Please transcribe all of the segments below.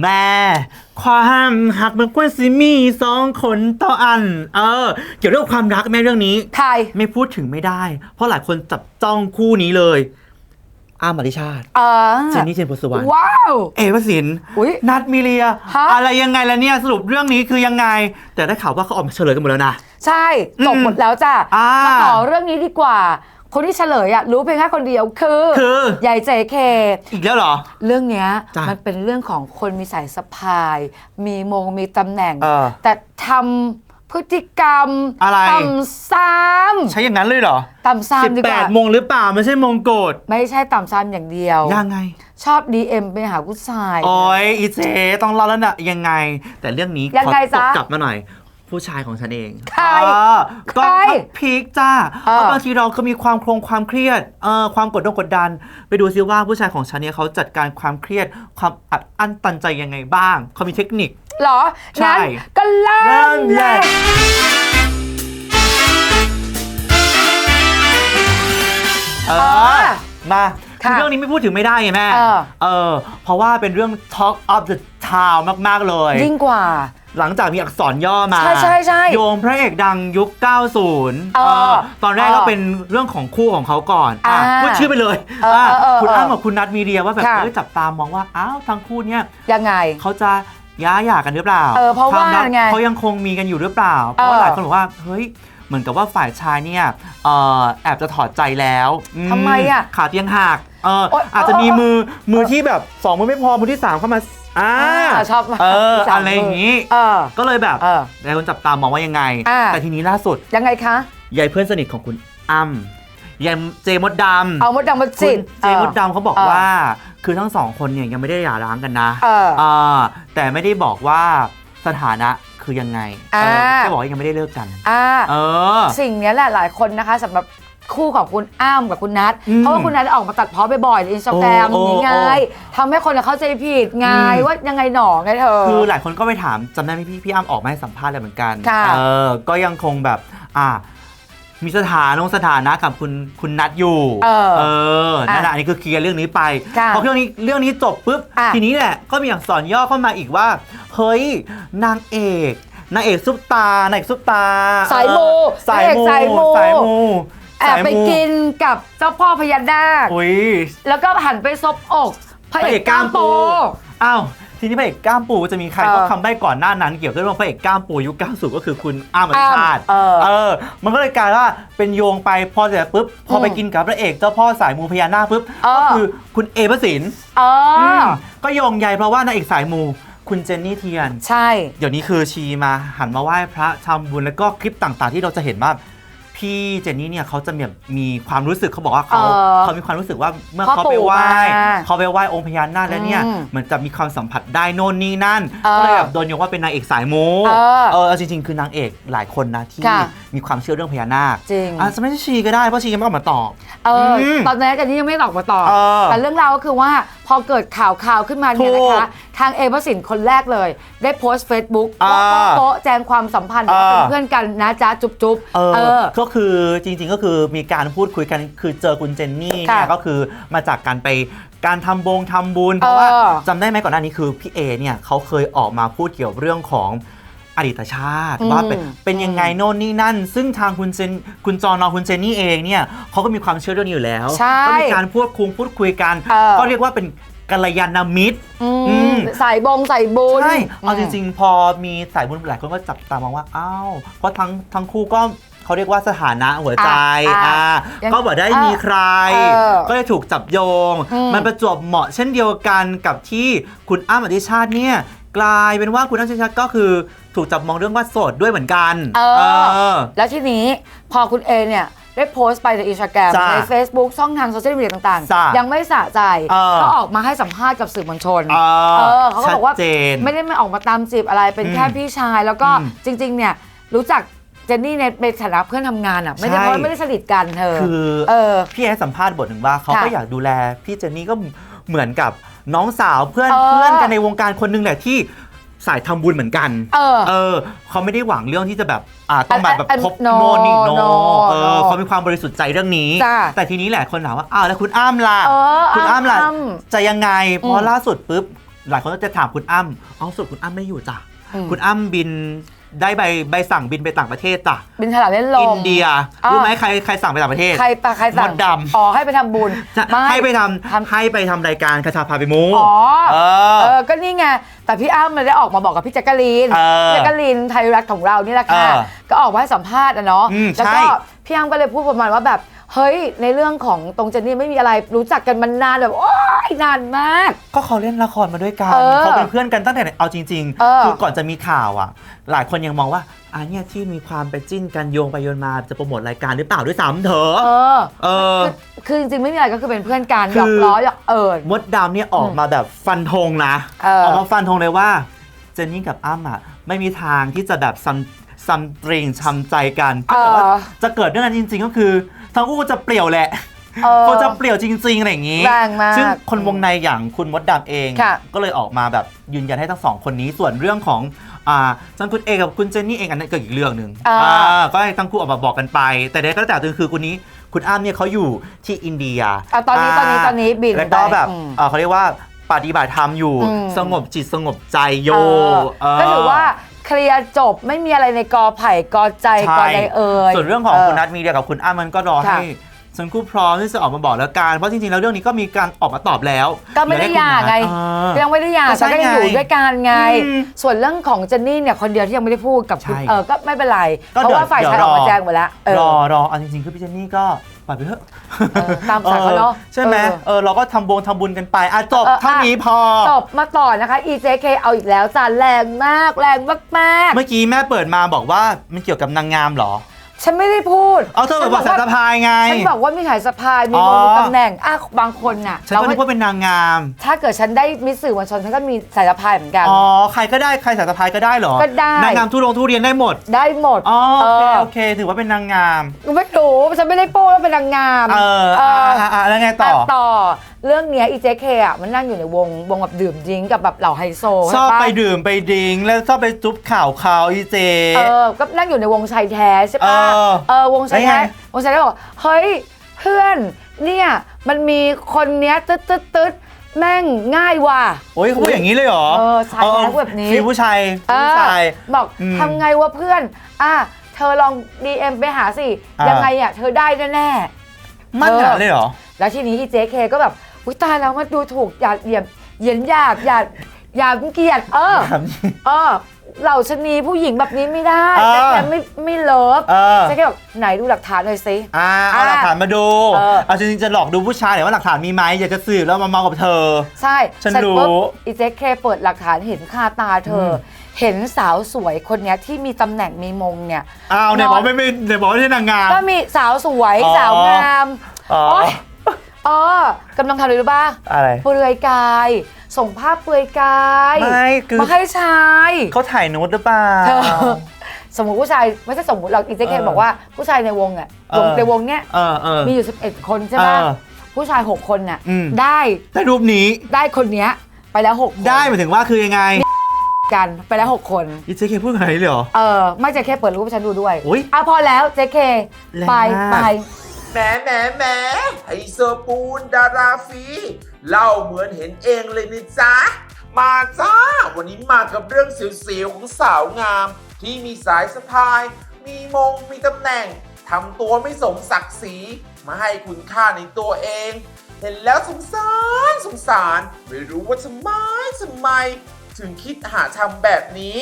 แม่ ความหักมันควรสิมีสองคนต่ออัน เออ เกี่ยวเรื่องความรักแม่เรื่องนี้ใครไม่พูดถึงไม่ได้ เพราะหลายคนจับจ้องคู่นี้เลย อ้ามอริชาติ เออเจนนี่เจนพลสวรรณ ว้าว เอวสิน อุ๊ยนัดมิเลีย ฮะ อะไรยังไงล่ะเนี่ย สรุปเรื่องนี้คือยังไง แต่ได้ข่าวว่าเขาออกมาเฉลยกันหมดแล้วนะ ใช่ จบอืมหมดแล้วจ้ะ อ่าม มาต่อเรื่องนี้ดีกว่า คนที่เฉลยอะรู้เพียงแค่คนเดียวคือ คือ ใหญ่เจเค อีกแล้วเหรอ เรื่องเนี้ยจ้ะมันเป็นเรื่องของคนมีสายสะพาย มีมงมีตำแหน่ง เออแต่ทำพฤติกรรมอะไร ต่ำซ้ใช้อย่างนั้นเลยเหรอำต่ำซ้ำดีกว่า18โมงหรือเปล่าไม่ใช่มงโกดไม่ใช่ต่ำซ้ำอย่างเดียว ยังไง ชอบ DM ไปหาผู้ชาย โอ้ยอีเจต้องเล่าแล้วนะยังไง แต่เรื่องนี้ยังไงขอตจ๊ะกกลับมาหน่อย ผู้ชายของฉันเองใคร เออก็ใครพีคจ้าเออ เพราะบางทีเราก็มีความโครงความเครียดเอ่อความกดดันกดดัน ไปดูซิว่าผู้ชายของฉันเนี่ยเขาจัดการความเครียด ความอัดอั้นตันใจยังไงบ้างเขามีเทคนิค เหรอใช่ งั้นก็เริ่เริ่มมเลเลยยเอเออ อ มาค่ะเรื่องนี้ไม่พูดถึงไม่ได้ไงแม่ เออ เออ เพราะว่าเป็นเรื่อง Talk of the Town มาก ๆ เลย ยิ่งกว่า หลังจากมีอักษรย่อมาใช่ใช่ใช่โยงพระเอกดังยุค 90เออเออตอนแรกเออก็เป็นเรื่องของคู่ของเขาก่อนอะอ่าพูดชื่อไปเลยเออเออเออคุณเอออ้ำกับคุณนัทมีเดียว่าแบบค่ะเอ้ยจับตามองว่าอ้าวทั้งคู่เนี่ยยังไงเขาจะย้าหย่ากันหรือเปล่าเออเพราะว่าควมรักไงเขายังคงมีกันอยู่หรือเปล่า เพราะว่าเออหลายคนบอกว่าเฮ้ยเหมือนกับว่าฝ่ายชายเนี่ยเอ่อแอบจะถอดใจแล้วอืทำไมอะขาเตียงหักเออโอ๊ยอาจจะมีเออมือมือที่แบบสองมือไม่พอมือที่สามเข้ามา อ่าอ่าชอบมากเออสามอะไรอย่างนี้ เออ ก็เลยแบบเออหลายคนจับตามองว่ายังไง อ่า แต่ทีนี้ล่าสุดยังไงคะ ยายเพื่อนสนิทของคุณอ้ำยายเจมดดำเอามดดำมาคุจิณตเจมดดำเขาบอกเออว่า คือทั้งสองคนเนี่ยยังไม่ได้หย่าร้างกันนะเอออ่าแต่ไม่ได้บอกว่าสถานะคือยังไงอ่าเออแค่บอกว่ายังไม่ได้เลิกกัน อ่า เออ สิ่งเนี้ยแหละหลายคนนะคะสำหรับ คู่ของคุณอ้ามกับคุณนัทอืมเพราะว่าคุณนัทออกมาตัดพ้อบ่อยๆในอินสตาแกรมโอ้โอ้นี่ไงโอ้ ทำให้คนเข้าใจผิดไงอืมว่ายังไงหนอไงเธอ คือหลายคนก็ไปถามจำได้ไหมพี่พี่อ้ำออกมาให้สัมภาษณ์อะไรเหมือนกันค่ะ เออก็ยังคงแบบ อ่า มีสถานะสถานะกับคุณคุณนัทอยู่เออเออนั่นแหละอะอันนี้คือเคลียร์เรื่องนี้ไปค่ะพอเรื่องนี้เรื่องนี้จบปุ๊บอะทีนี้แหละก็มีอักษรย่อเข้ามาอีกว่า เฮ้ยนางเอกนางเอกซุปตานางเอกซุปตาสายมูเออสายมูนางเอกสายมูสายมู แอบไปสายมูกินกับเจ้าพ่อพญานาคอุ้ยแล้วก็หันไปซบอกพระเอกกล้ามโตอ้าวทีนี้พระเอกกล้ามปูจะมีใครเออก็คำได้ก่อนหน้านั้น เกี่ยวกับเรื่องพระเอกกล้ามปูยุค90ก็คือคุณอ้ามอธิชาติอ้ำเออ มันก็เลยกลายว่าเป็นโยงไปพอเสร็จปุ๊บพอไปอืมกินกับพระเอกเจ้าพ่อสายมูพญานาคปุ๊บเออก็คือคุณเอพระสินเออมก็โยงใยเพราะว่านางเอกสายมูคุณเจนนี่เทียน ใช่ เดี๋ยวนี้คือชีมาหันมาไหว้พระทำบุญแล้วก็คลิปต่างๆ ที่เราจะเห็นว่า พี่เจนนี่เนี่ยเขาจะแบบมีความรู้สึกเขาบอกว่าเขาเออเขามีความรู้สึกว่าเมื่อพ่อเขาไปไหว้ปู่มาเขาไปไหว้องค์พญานาคแล้วเนี่ยอืมเหมือนจะมีความสัมผัสได้โน่นนี่นั่นเออก็เลยแบบโดนโยงว่าเป็นนางเอกสายมูเออเออเอาจริง ๆ คือนางเอกหลายคนนะที่ค่ะมีความเชื่อเรื่องพญานาคจริงอาจจะไม่ใช่ชีก็ได้เพราะชียังไม่ออกมาตอบ เอออมตอนนั้นกันนี้ยังไม่ตอบมาตอบเออแต่เรื่องราวก็คือว่าพอเกิดข่าวข่าวขึ้นมาเนี่ยนะถูคะ กทางเอเวอร์สินคนแรกเลย ได้โพสต์ Facebook อ่าโป๊ะๆแจ้งความสัมพันธ์ว่าเป็นอ่า เพื่อนกันนะจ๊ะจุ๊บจุ๊บเอเออ อก็คือจริงๆก็คือมีการพูดคุยกันคือเจอคุณเจนนี่เนี่ยค่ะก็คือมาจากการไปการทำบงทำบุญ เพราะว่าเออจำได้ไหมก่อนหน้านี้คือพี่เอเนี่ยเขาเคยออกมาพูดเกี่ยวเรื่องของ อดีตชาติอืมว่าเป็นเป็นยังไงโน่นนี่นั่น ซึ่งทางคุณเจนคุณจอนอคุณเจนนี่เองเนี่ยเขาก็มีความเชื่อเรื่องนี้อยู่แล้วใช่ก็มีการพูดคุยพูดคุยกันเออก็เรียกว่าเป็นกัลยาณมิตรอือืมมใส่บงใส่บุญใช่เอาจริง ๆ พอมีสายบุญหลายคนก็จับตามองว่าอ้าวเพราะทั้งทั้งคู่ก็เขาเรียกว่าสถานะหัวใจอะอ่ายังก็บอกได้มีใครเออก็เลยถูกจับโยงอืมมันประจวบเหมาะเช่นเดียวกันกับที่คุณอ้ำอธิชาติเนี่ย กลายเป็นว่าคุณอ้ำอธิชาติก็คือถูกจับมองเรื่องว่าโสดด้วยเหมือนกันเอเอออ แล้วทีนี้พอคุณเอเนี่ยได้โพสต์ไปในอินสตาแกรมจ้ะใน Facebook ช่องทางโซเชียลมีเดียต่างจ้ะๆยังไม่สะใจเออก็ออกมาให้สัมภาษณ์กับสื่อมวลชนเอเอออเขาก็บอกว่าชัดเจนไม่ได้ไม่ออกมาตามจีบอะไรเป็นอืมแค่พี่ชาย แล้วก็อืมจริงๆ เนี่ยรู้จักเจนนี่ในในฐานะเพื่อนทำงานอะไม่ได้ใช่เพราะไม่ได้สนิทกันเธอคือเออพี่แอนสัมภาษณ์บทหนึ่งว่าเขาก็ค่ะอยากดูแลพี่เจนนี่ก็เหมือนกับ น้องสาวเพื่อนเออ เพื่อนกันในวงการคนหนึงแหละที่สายทำบุญเหมือนกัน เออ เออเขาไม่ได้หวังเรื่องที่จะแบบอ่าต้องมาแบบอันคบ no โน่นนี่โน no เออ no เขามีความบริสุทธิ์ใจเรื่องนี้ จ้ะ แต่ทีนี้แหละคนถามว่าอ้าวแล้วคุณอ้ำล่ะ เออคุณอ้ำล่ะอ้ำจะยังไงเพอืราะมล่าสุดปุ๊บหลายคนก็จะถามคุณอ้ำเอาสรุดคุณอ้ำไม่อยู่จ้ะอืมคุณอ้ำบิน ได้ใบใบสั่งบินไปต่างประเทศจ้ะบินถลาเล่นลม อินเดียอ่ารู้ รู้ไหมใครใครสั่งไปต่างประเทศ ใครปะใครสั่งมดดำ อ๋อให้ไปทำบุญจะไม่ ให้ไปททำำให้ไปทำรายการคาชาพาไปมูอ๋อ เออ เออ ก็นี่ไง แต่พี่อ้ำมันได้ออกมาบอกกับพี่แจ๊กกะลีนเออพี่แจ๊กกะลีนไทยรัฐของเรานี่แหละค่ะ เออก็ออกมาให้สัมภาษณ์อะเนาะ อืมแล้วใช่ก็พี่อ้ำก็เลยพูดประมาณว่าแบบ เฮ้ย ในเรื่องของตรงเจนนี่ไม่มีอะไรรู้จักกันมานานแบบโอ๊ย นานมาก ก็เขาเล่นละครมาด้วยกันเออเขาเป็นเพื่อนกันตั้งแต่ไหนเอาจริงเออ คือก่อนจะมีข่าวอะ หลายคนยังมองว่าอันเนี้ยที่มีความไปจิ้นกันโยงไปโยนมาจะโปรโมทรายการหรือเปล่าด้วยซ้ำเถอะเออ เออ คือคือจริงๆ ไม่มีอะไรก็คือเป็นเพื่อนกันคือหยอกล้อหยอกเอิญ มดดำเนี่ยออกมาแบบฟันธงนะเออ ออกมาฟันธงเลยว่า เจนนี่กับอ้ำอะไม่มีทางที่จะแบบซัมซัมตริงช้ำใจกันถ้าเกิดว่าจะเกิดเรื่องนั้นจริง ๆ ก็คือ ทั้งคู่จะเปลี่ยวแหละ เออเขาจะเปลี่ยวจริงๆอะไรอย่างนี้ แรงมากซึ่งคนวงในอย่างคุณมดดำเอง ค่ะ ก็เลยออกมาแบบยืนยันให้ทั้งสองคนนี้ส่วนเรื่องของอ่าทั้งคุณเอกับคุณเจนนี่เองอันนั้นก็อีกเรื่องหนึ่งอ่า อ่าก็ให้ทั้งคู่ออกมาบอกกันไป แต่ใดก็แล้วแต่คือคุณนี้คุณอ้ำเนี่ยเขาอยู่ที่อินเดีย อะตอนนี้ตอนนี้ตอนนี้บินแล้วก็ไปแบบอืม เอ่อเขาเรียกว่าปฏิบัติธรรมอยู่ อืม สงบจิตสงบใจโยเออเออก็ถือว่าเคลียร์จบไม่มีอะไรในกอไผ่กอใจใช่กอใดเอ่ยส่วนเรื่องของคุณนัทมีเดียกับคุณอ้ำมันก็รอค่ะให้ ทั้งคู่พร้อมที่จะออกมาบอกแล้วกัน เพราะจริงๆ แล้วเรื่องนี้ก็มีการออกมาตอบแล้วก็ไม่ได้หย่าไงเออยังไม่ได้หย่าก็ใช่แต่ก็ยังอยู่ไงด้วยกันไงอืมส่วนเรื่องของเจนนี่เนี่ยคนเดียวที่ยังไม่ได้พูดกับคุณใช่เออก็ไม่เป็นไรก็เพราะว่าเดี๋ยวฝ่ายชายเดี๋อยวอกมารอแจ้งไปแล้วเออรอรอเอาจริงๆ คือพี่เจนนี่ก็ปล่อยไปเถอะเออตามสายเขาเนอะออใช่ไหมเออเออเราก็ทำบงทำบุญกันไปอะจบเออเท่านี้พอจบมาต่อนะคะ EJK เอาอีกแล้วจ้าแรงมากแรงมากเมื่อกี้แม่เปิดมาบอกว่ามันเกี่ยวกับนางงามเหรอๆ ฉันไม่ได้พูดเอาเธอบอกสายสะพายไง ฉันบอกว่ามีสายสะพายมีอ๋อมงมีตำแหน่งอะบางคนน่ะฉันก็นึกว่าเป็นนางงาม ถ้าเกิดฉันได้มิสสื่อมวลชนฉันก็มีสายสะพายเหมือนกันอ๋อใครก็ได้ใครสายสะพายก็ได้เหรอก็ได้นางงามทุรงทุเรียนได้หมด ได้หมดอ๋อโอเคเออโอเค ถือว่าเป็นนางงามไม่รู้ฉันไม่ได้พูดว่าเป็นนางงามเออเออะออะอะแล้วไงต่ต่ออต่อ เรื่องเนี้ยอีเจเคอะมันนั่งอยู่ในวงวงแบบดื่มดริ้งกับแบบเหล่าไฮโซชอบใช่ปะไปดื่มไปดิง แล้วชอบไปจุ๊บข่าวเขาอีเจ เออก็นั่งอยู่ในวงชายแท้ใช่ปะเออเออวงชายแท้แล้วไง วงชายแท้บอกเฮ้ยเพื่อนเนี่ยมันมีคนเนี้ยตึ๊ดตึ๊ดตึ๊ดแม่งง่ายว่ะ โอ้ยเขาพูดอย่างนี้เลยเหรอเออชายแท้แบบนี้ ฟีลผู้ชายเอผู้อชายบอกอืมทำไงวะเพื่อน อะ เธอลอง DM ไปหาสิ อ่ายั ยังไงอะ เธอได้แน่ มั่นขนาดเลยเหรอ ๆ แล้วทีนี้อีเจเคก็แบบ อุ้ยตายแล้วมาดูถูกอย่าเหยียบเหยียนหยาบอย่าอย่าเกลียด เออเออเหล่าชะนีผู้หญิงแบบนี้ไม่ได้เออ แต่แกไม่ไม่เลิฟเออเจ๊แค่แบอกไหนดูหลักฐานหน่อยสิ อ่าเอาหลักฐานมาดูเออ เอาจริงๆจะหลอกดูผู้ชายหรือว่าหลักฐานมีไหมอยากจะสืบแล้วมาเมากับเธอ ใช่ฉันเสร็จรู้ปุ๊บอีเจ๊เคเปิดหลักฐานเห็นคาตาเธออม เห็นสาวสวยคนเนี้ยที่มีตำแหน่งมีมงเนี่ย อ้าวเนี่ยบอกไม่ไม่เนี่ยบอกไม่ใช่นางงาม ก็มีสาวสวยอ๋อ สาวงาม อ๋อ โอ๊ย อ๋อกำลังทำอะไรรู้ป่ะอะไร เปลือยกาย ส่งภาพเปลือยกายไม่คือมาให้ชายเขาถ่ายนูดหรือเปล่า เธอสมมติผู้ชายไม่ใช่สมมติเราอีเจ๊เคเออบอกว่าผู้ชายในวงอะวงเออในวงเนี้ยเออเออมีอยู่ 11 คนใช่ไหมเออผู้ชาย 6 คนน่ะอืมได้ได้รูปนี้ได้คนเนี้ยไปแล้ว6คนได้หมายถึงว่าคือยังไงกันไปแล้ว 6 คนอีเจเคพูดขนาดนี้เลยเหรอ เออ ไม่เจ๊เคเปิดรูปให้ฉันดูด้วยอุ๊ยอะพอแล้วเจ๊เคแรงไปมากไป แหมแหมแหมไฮโซปูนดาราฟีเล่าเหมือนเห็นเองเลยนี่จ๊ะ มาจ้า วันนี้มากับเรื่องเสียวๆของสาวงาม ที่มีสายสะพาย มีมงมีตำแหน่งทำตัวไม่สมศักดิ์ศรีมาให้คุณค่าในตัวเอง เห็นแล้วสงสารสงสาร ไม่รู้ว่าทำไมทำไม ถึงคิดหาทำแบบนี้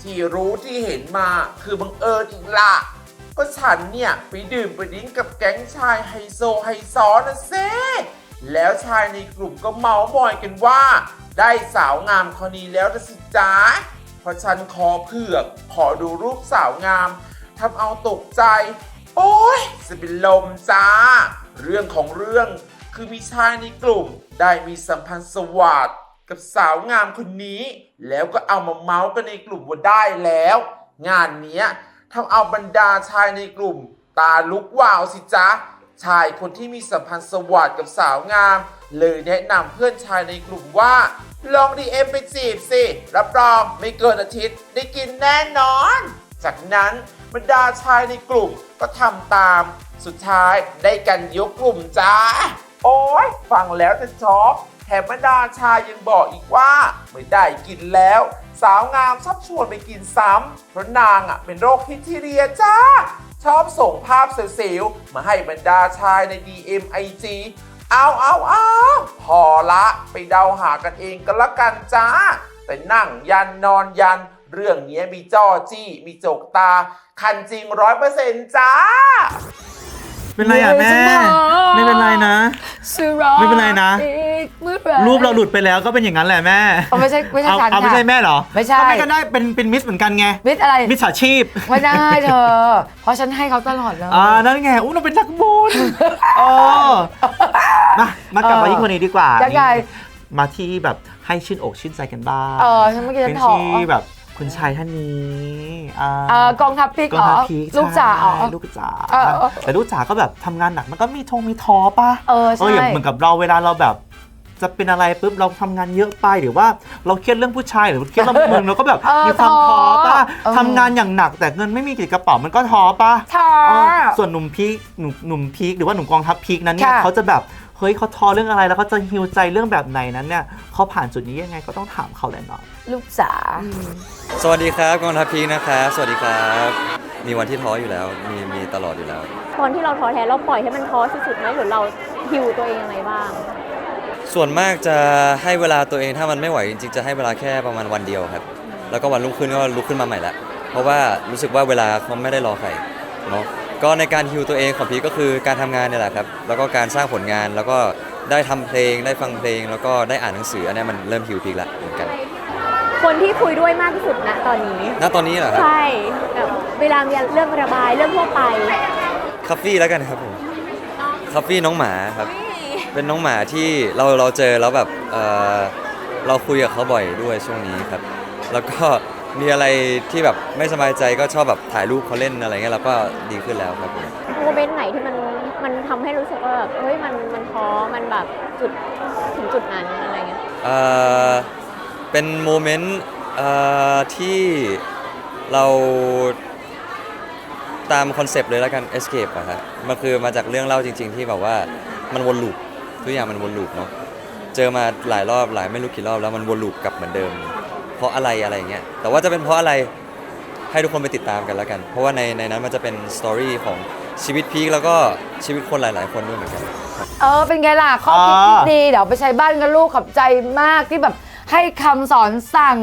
ที่รู้ที่เห็นมาคือบังเอิญอีกละ ก็ฉันเนี่ย ไปดื่มไปดิ้งกับแก๊งชายไฮโซไฮซอนะเซ่แล้วชายในกลุ่มก็เมาส์มอยกันว่า ได้สาวงามคนนี้แล้วนะสิจ๊ะเพราะฉันขอเผือก ขอดูรูปสาวงามทำเอาตกใจ โอ้ยจะเป็นลมจ้า เรื่องของเรื่องคือมีชายในกลุ่ม ได้มีสัมพันธ์สวัสดกับสาวงามคนนี้ แล้วก็เอามาเมาส์กันในกลุ่มว่าได้แล้ว งานเนี้ย ทำเอาบรรดาชายในกลุ่ม ตาลุกวาวสิจ๊ะ ชายคนที่มีสัมพันธ์สวัสดกับสาวงาม เลยแนะนำเพื่อนชายในกลุ่มว่า ลองดีเอ็มไปจีบสิ รับรองไม่เกินอาทิตย์ได้กินแน่นอน จากนั้นบรรดาชายในกลุ่มก็ทำตาม สุดท้ายได้กันยกกลุ่มจ้า โอ้ยฟังแล้วจะช็อกแถมบรรดาชายยังบอกอีกว่า ไม่ได้กินแล้ว สาวงามชอบชวนไปกินซ้ำเพราะนางอะเป็นโรคฮิสทีเรียจ้า ชอบส่งภาพเซลล์มาให้บรรดาชายใน DM IG เอาเอาเอาพอละไปเดาหากันเองก็แล้วกันจ้า แต่นั่งยันนอนยัน เรื่องนี้มีจ้อจี้ มีจกตา คันจริงร้อยเปอร์เซ็นต์จ้า เป็นไรอะแม่ ไม่เป็นไรนะ สุราไม่เป็นไรนะ อีกเมื่อไหรูปเราหลุดไปแล้วก็เป็นอย่างนั้นแหละแม่เอาไม่ใช่ไม่ใช่เอาฉันเอาไม่ค่ะใช่แม่เหรอไม่ใช่ ก็แม่ก็ได้เป็นเป็นมิสเหมือนกันไงมิตรอะไรมิสฉาชีพไม่ได้เธอ เพราะฉันให้เขาตลอดเลย อ่านั่นไงอุ้เราเป็นนักบุญเออมามา กลับมาที่คนนี้ดีกว่ายังไง มาที่แบบให้ชื่นอกชื่นใจกันบ้าง เออฉันเมื่อกี้ฉัเป็นนถอที่แบบ คุณชายท่านนี้อ่าเออกองทัพพริกก็เหรอทัพพีคลูกจ๋าเหรอใช่ลูกจ๋าเออเออแต่ลูกจ๋าก็แบบทำงานหนักมันก็มีทงมีท้อป่ะเออใช่ อย่างเหมือนกับเราเวลาเราแบบ จะเป็นอะไรปุ๊บเราทำงานเยอะไปหรือว่าเราเครียดเรื่องผู้ชายหรือเครียดเรื่องเมืองเราก็แบบเออมีความท้อป่ะเออ ทำงานอย่างหนักแต่เงินไม่มีติดกระเป๋ามันก็ท้อป่ะ ท้อ เออส่วนหนุ่มพีคหนุ่มหนุ่มพีคหรือว่าหนุ่มกองทัพพีคนั้นเนี่ยค่ะ เขาจะแบบเฮ้ยเขาท้อเรื่องอะไรแล้วเขาจะฮิวใจเรื่องแบบไหนนั้นเนี่ยเขาผ่านจุดนี้ยังไงก็ต้องถามเขาแหละเนาะ ลูกจ๋าสวัสดีครับกองทัพพีคนะครับสวัสดีครับ มีวันที่ท้ออยู่แล้ว มีมีตลอดอยู่แล้ว ตอนที่เราท้อแท้เราปล่อยให้มันท้อสุดๆไหมหรือเราฮิวตัวเองยังไงบ้าง ส่วนมากจะให้เวลาตัวเองถ้ามันไม่ไหวจริงๆจะให้เวลาแค่ประมาณวันเดียวครับ แล้วก็วันรุ่งขึ้นก็ลุกขึ้นมาใหม่ละเพราะว่ารู้สึกว่าเวลาเขาไม่ได้รอใครเนาะก็ในการฮิวตัวเองของพีคก็คือการทำงานเนี่ยแหละครับแล้วก็การสร้างผลงานแล้วก็ได้ทำเพลงได้ฟังเพลง แล้วก็ได้อ่านหนังสืออันเนี้ยมันเริ่มฮิวพีคละเหมือนกัน คนที่คุยด้วยมากที่สุดณตอนนี้ ณตอนนี้เหรอครับใช่แบบเวลามีเรื่องระบายเรื่องทั่วไปคัฟฟี่แล้วกันครับผมคัฟฟี่น้องหมาครับ เป็นน้องหมาที่เราเราเจอแล้วแบบเออเราคุยกับเขาบ่อยด้วยช่วงนี้ครับ แล้วก็มีอะไรที่แบบไม่สบายใจก็ชอบแบบถ่ายรูปเขาเล่นอะไรเงี้ยเราก็ดีขึ้นแล้วครับผมโมเมนต์ไหนที่มันมันทำให้รู้สึกว่าแบบเฮ้ยมันมันท้อมันแบบจุดถึงจุดนั้นอะไรเงี้ย เอ่อ เป็นโมเมนต์ที่เราตามคอนเซปต์เลยแล้วกัน escape อะครับมันคือมาจากเรื่องเล่าจริง ๆ ที่แบบว่ามันวนลูปทุกอย่างมันวนลูปเนาะเจอมาหลายรอบหลายไม่รู้กี่รอบแล้วมันวนลูปกลับเหมือนเดิม เพราะอะไรอะไรเงี้ยแต่ว่าจะเป็นเพราะอะไรให้ทุกคนไปติดตามกันแล้วกัน เพราะว่าในในนั้นมันจะเป็นสตอรี่ของชีวิตพีคแล้วก็ชีวิตคนหลาย ๆ คนด้วยเหมือนกัน เออเป็นไงล่ะข้อคิดที่ดีเดี๋ยวไปใช้บ้านกันลูกขอบใจมากที่แบบ ให้คำสอนสั่ง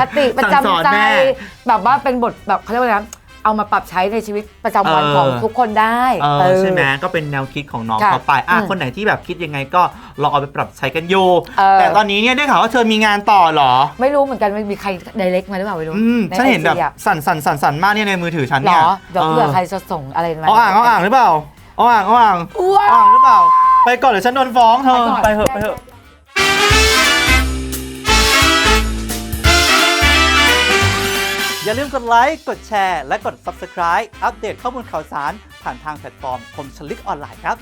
คติประสั่งสอนจำใจ แม่ แบบว่าเป็นบทแบบเขาเรียกว่าอะไรนะเอามาปรับใช้ในชีวิตประจำวันเออของทุกคนได้เอเอออ ใช่ไหมก็เป็นแนวคิดของน้องค่ะเขาไปอะอืมคนไหนที่แบบคิดยังไงก็ลองเอาไปปรับใช้กันอยู่เออ แต่ตอนนี้เนี่ยได้ข่าวว่าเธอมีงานต่อเหรอ ไม่รู้เหมือนกันมันมีใครไดเรกมาหรือเปล่าไม่รู้อืมใฉันเห็นแบบ IG อะสั่นสั่นสั่นสั่นมากเนี่ยในมือถือฉันเหรเนี่ยอเดี๋ยวเผื่อใครจะส่งอะไรมา เอาอ่างเอาอ่างหรือเปล่าเอาอ่างเอาอ่างว้าเอาอ่างหรือเปล่า ไปก่อนเดี๋ยวฉันโดนฟ้องเธอไปก่อน ไปเถอะไปเถอะ อย่าลืมกดไลค์ กดแชร์ และกด Subscribe อัปเดตข้อมูลข่าวสาร ผ่านทางแพลตฟอร์มคมชลิกออนไลน์ครับ